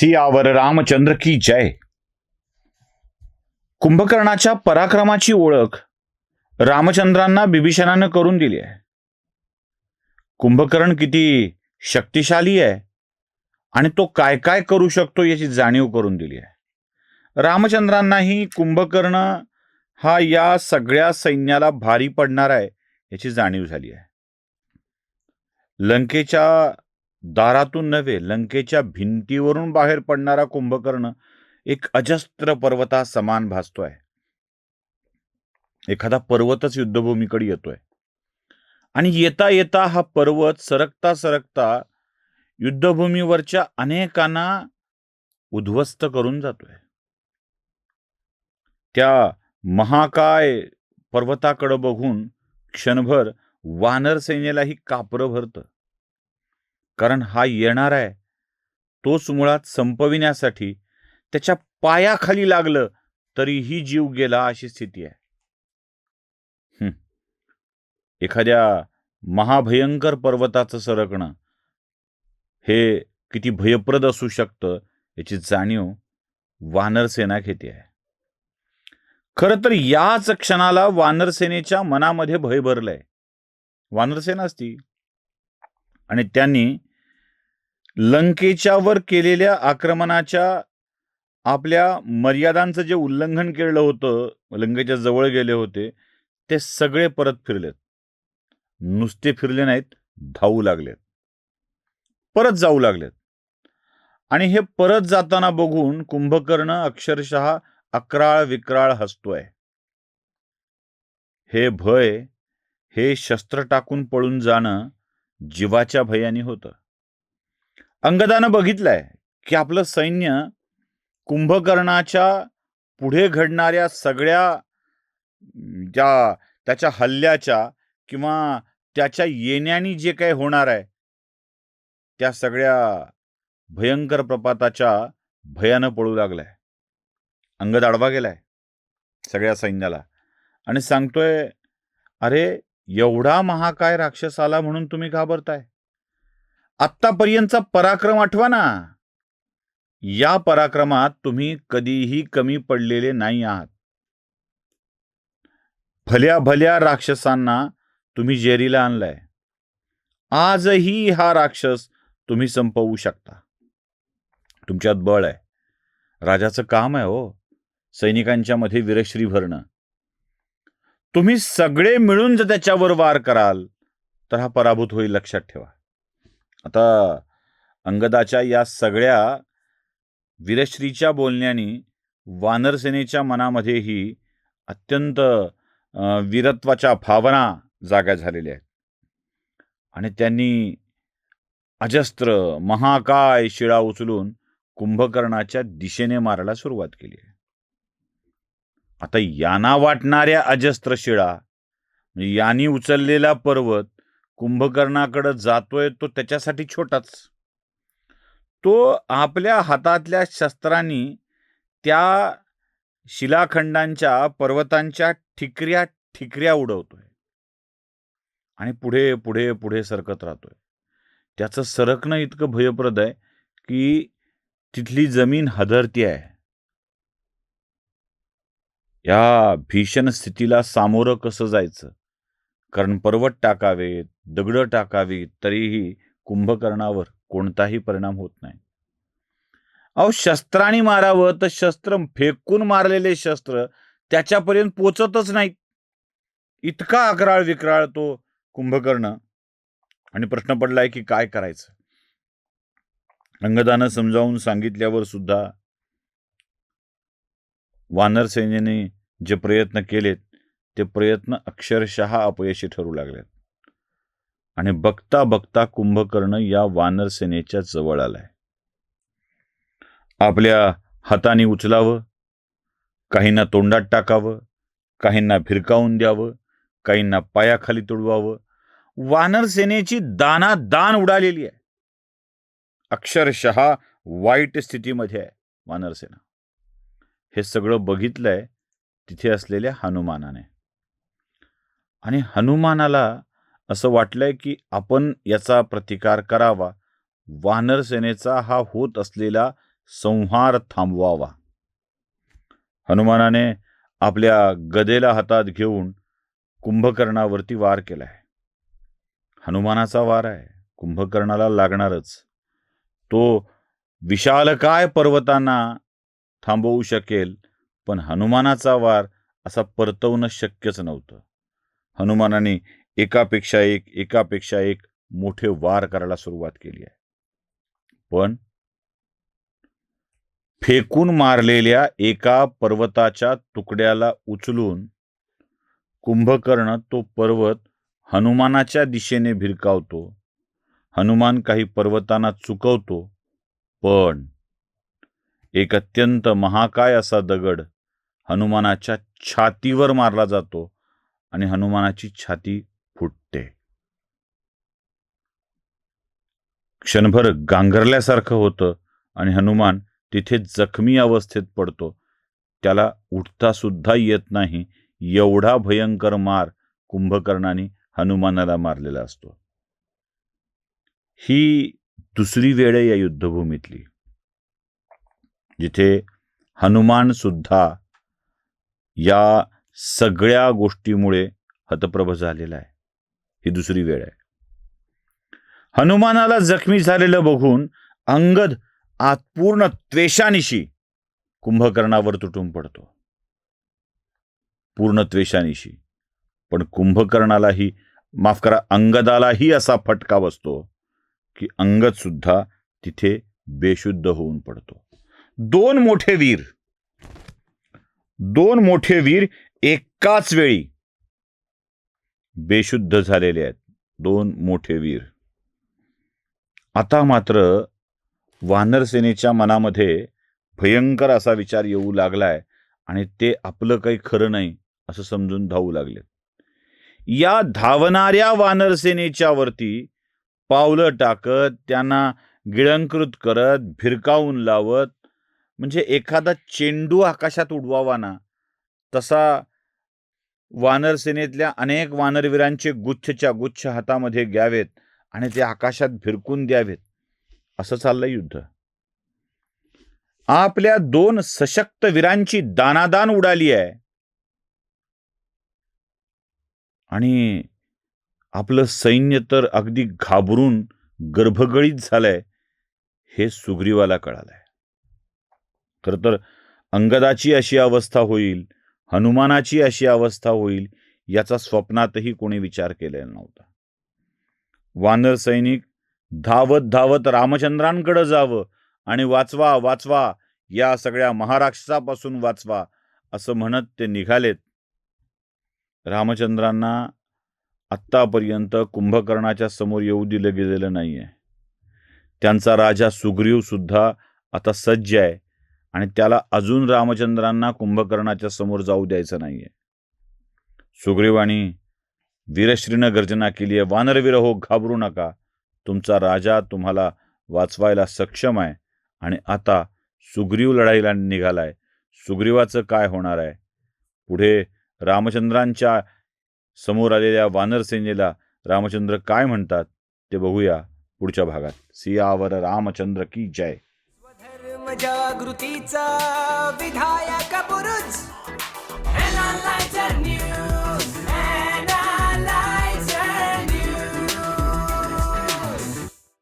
सियावर रामचंद्र की जय. कुंभकर्णाच्या पराक्रमाची ओळख रामचंद्रांना बिभीषणानं करून दिली आहे. कुंभकर्ण किती शक्तिशाली आहे आणि तो काय काय करू शकतो याची जाणीव करून दिली आहे. रामचंद्रांनाही कुंभकर्ण हा या सगळ्या सैन्याला भारी पडणार आहे याची जाणीव झाली आहे. लंकेच्या दारातून नव्हे लंकेच्या भिंतीवरून बाहेर पडणारा कुंभकर्ण एक अजस्त्र पर्वता समान भासतोय. एखादा पर्वतच युद्धभूमीकडे येतोय. आणि येता येता हा पर्वत सरकता सरकता युद्धभूमीवरच्या अनेकांना उद्ध्वस्त करून जातोय. त्या महाकाय पर्वताकडं बघून क्षणभर वानर सेनेलाही कापरं भरतं. कारण हा येणार आहे. तोच मुळात संपविण्यासाठी त्याच्या पायाखाली लागलं तरीही जीव गेला अशी स्थिती आहे. एखाद्या महाभयंकर पर्वताचं सरकणं हे किती भयप्रद असू शकतं याची जाणीव वानरसेना घेते आहे. खरं तर याच क्षणाला वानरसेनेच्या मनामध्ये भय भरलंय. वानरसेना असती. आणि त्यांनी लंकेच्यावर केलेल्या आक्रमणाच्या आपल्या मर्यादांचं जे उल्लंघन केलं होतं लंकेच्या जवळ गेले होते ते सगळे परत फिरलेत. नुसते फिरले नाहीत धावू लागलेत. परत जाऊ लागलेत. आणि हे परत जाताना बघून कुंभकर्ण अक्षरशः अक्राळ विक्राळ हसतोय. हे भय हे शस्त्र टाकून पळून जाणं जीवाच्या भयाने होतं. अंगदानं बघितलंय की आपलं सैन्य कुंभकर्णाच्या पुढे घडणाऱ्या सगळ्या ज्या त्याच्या हल्ल्याच्या किंवा त्याच्या येण्याने जे काही होणार आहे त्या सगळ्या भयंकर प्रपाताच्या भयानं पळू लागलाय. अंगद आडवा गेलाय सगळ्या सैन्याला. आणि सांगतोय अरे एवढा महाकाय राक्षस आला म्हणून तुम्ही घाबरताय. आत्तापर्यंतचा पराक्रम आठवा ना. या पराक्रमात तुम्ही कधीही कमी पडलेले नाही आहात. भल्या भल्या राक्षसांना तुम्ही जेरीला आणलाय. आजही हा राक्षस तुम्ही संपवू शकता. तुमच्यात बळ आहे. राजाचं काम आहे हो. सैनिकांच्या मध्ये वीरश्री भरणं. तुम्ही सगळे मिळून जर त्याच्यावर वार कराल तर हा पराभूत होईल लक्षात ठेवा. आता अंगदाच्या या सगळ्या वीरश्रीच्या बोलण्याने वानरसेनेच्या मनामध्येही अत्यंत वीरत्वाच्या भावना जाग्या झालेल्या आहेत. आणि त्यांनी अजस्त्र महाकाय शिळा उचलून कुंभकर्णाच्या दिशेने मारायला सुरुवात केली आहे. आता याना वाटणाऱ्या अजस्त्र शिळा म्हणजे यांनी उचललेला पर्वत कुंभकर्णाकडे जातोय तो त्याच्यासाठी छोटाच. तो आपल्या हातातल्या शस्त्रांनी त्या शिलाखंडांच्या पर्वतांच्या ठिकऱ्या ठिकऱ्या उडवतोय. आणि पुढे पुढे पुढे सरकत राहतोय. त्याचं सरकणं इतकं भयप्रद आहे की तिथली जमीन हदरती आहे. या भीषण स्थितीला सामोरं कसं जायचं? कारण पर्वत टाकावेत दगडं टाकावी तरीही कुंभकर्णावर कोणताही परिणाम होत नाही. अहो शस्त्राने मारावं तर शस्त्र फेकून मारलेले शस्त्र त्याच्यापर्यंत पोचतच नाहीत. इतका अकराळ विक्राळ तो कुंभकर्ण. आणि प्रश्न पडलाय की काय करायचं? अंगदानं समजावून सांगितल्यावर सुद्धा वानर सैन्याने जे प्रयत्न केलेत ते प्रयत्न अक्षरशः अपयशी ठरू लागलेत. आणि बघता बघता कुंभकर्ण या वानर सेनेच्या जवळ आलाय. आपल्या हाताने उचलावं काहींना तोंडात टाकावं काहींना भिरकावून द्यावं काहींना पायाखाली तुडवावं. वानर सेनेची दाना दान उडालेली आहे. अक्षरशः वाईट स्थितीमध्ये आहे वानरसेना हे सगळं बघितलंय तिथे असलेल्या हनुमानाने. आणि हनुमानाला असं वाटलंय की आपण याचा प्रतिकार करावा. वानर सेनेचा हा होत असलेला संहार थांबवावा. हनुमानाने आपल्या गदेला हातात घेऊन कुंभकर्णावरती वार केलाय. हनुमानाचा वार आहे. कुंभकर्णाला लागणारच. तो विशालकाय पर्वतांना थांबवू शकेल पण हनुमानाचा वार असा परतवणं शक्यच नव्हतं. हनुमानाने एकापेक्षा एक एकापेक्षा एक मोठे वार करायला सुरुवात केली आहे. पण फेकून मारलेल्या एका पर्वताच्या तुकड्याला उचलून कुंभकर्ण तो पर्वत हनुमानाच्या दिशेने भिरकावतो. हनुमान काही पर्वतांना चुकवतो पण एक अत्यंत महाकाय असा दगड हनुमानाच्या छातीवर मारला जातो आणि हनुमानाची छाती फुटते. क्षणभर गांगरल्यासारखं होतं आणि हनुमान तिथे जखमी अवस्थेत पडतो. त्याला उठता सुद्धा येत नाही. एवढा भयंकर मार कुंभकर्णाने हनुमानाला मारलेला असतो. ही दुसरी वेळ या युद्धभूमीतली. जिथे हनुमान सुद्धा या सगळ्या गोष्टीमुळे हतप्रभ झालेला आहे. ही दुसरी वेळ आहे. हनुमानाला जखमी झालेलं बघून अंगद आत पूर्ण त्वेषानिशी कुंभकर्णावर तुटून पडतो. पूर्ण त्वेषानिशी. पण कुंभकर्णालाही माफ करा अंगदालाही असा फटका बसतो की अंगद सुद्धा तिथे बेशुद्ध होऊन पडतो. दोन मोठे वीर. दोन मोठे वीर एकाच वेळी बेशुद्ध झालेले आहेत. दोन मोठे वीर. आता मात्र वानरसेनेच्या मनामध्ये भयंकर असा विचार येऊ लागलाय आणि ते आपलं काही खरं नाही असं समजून धावू लागले. या धावणाऱ्या वानरसेनेच्या वरती पावलं टाकत त्यांना गिळंकृत करत भिरकावून लावत म्हणजे एखादा चेंडू आकाशात उडवावा ना तसा वानरसेनेतल्या अनेक वानरवीरांचे गुच्छच्या गुच्छ हातामध्ये घ्यावेत आणि ते आकाशात भिरकून द्यावेत. असं चाललंय युद्ध. आपल्या दोन सशक्त वीरांची दानादान उडाली आहे. आणि आपलं सैन्य तर अगदी घाबरून गर्भगळीत झालंय हे सुग्रीवाला कळालंय. खर तर अंगदाची अशी अवस्था होईल हनुमानाची अशी अवस्था होईल याचा स्वप्नातही कोणी विचार केलेला नव्हता. वानर सैनिक धावत धावत रामचंद्रांकडे जावं आणि वाचवा वाचवा या सगळ्या महाराष्ट्रापासून वाचवा असं म्हणत ते निघालेत. रामचंद्रांना आत्तापर्यंत कुंभकर्णाच्या समोर येऊ दिलं गेलेलं नाही आहे त्यांचा राजा सुग्रीव सुद्धा आता सज्ज आहे. आणि त्याला अजून रामचंद्रांना कुंभकर्णाच्या समोर जाऊ द्यायचं नाहीये. सुग्रीवाणी वीरश्रीनं गर्जना केली आहे वानरवीर हो घाबरू नका. तुमचा राजा तुम्हाला वाचवायला सक्षम आहे आणि आता सुग्रीव लढाईला निघालाय. सुग्रीवाचं काय होणार आहे? पुढे रामचंद्रांच्या समोर आलेल्या वानरसेनेला रामचंद्र काय म्हणतात ते बघूया पुढच्या भागात. सियावर रामचंद्र की जय? स्वधर्म जागृतीचा विधायक बुरुज Headlines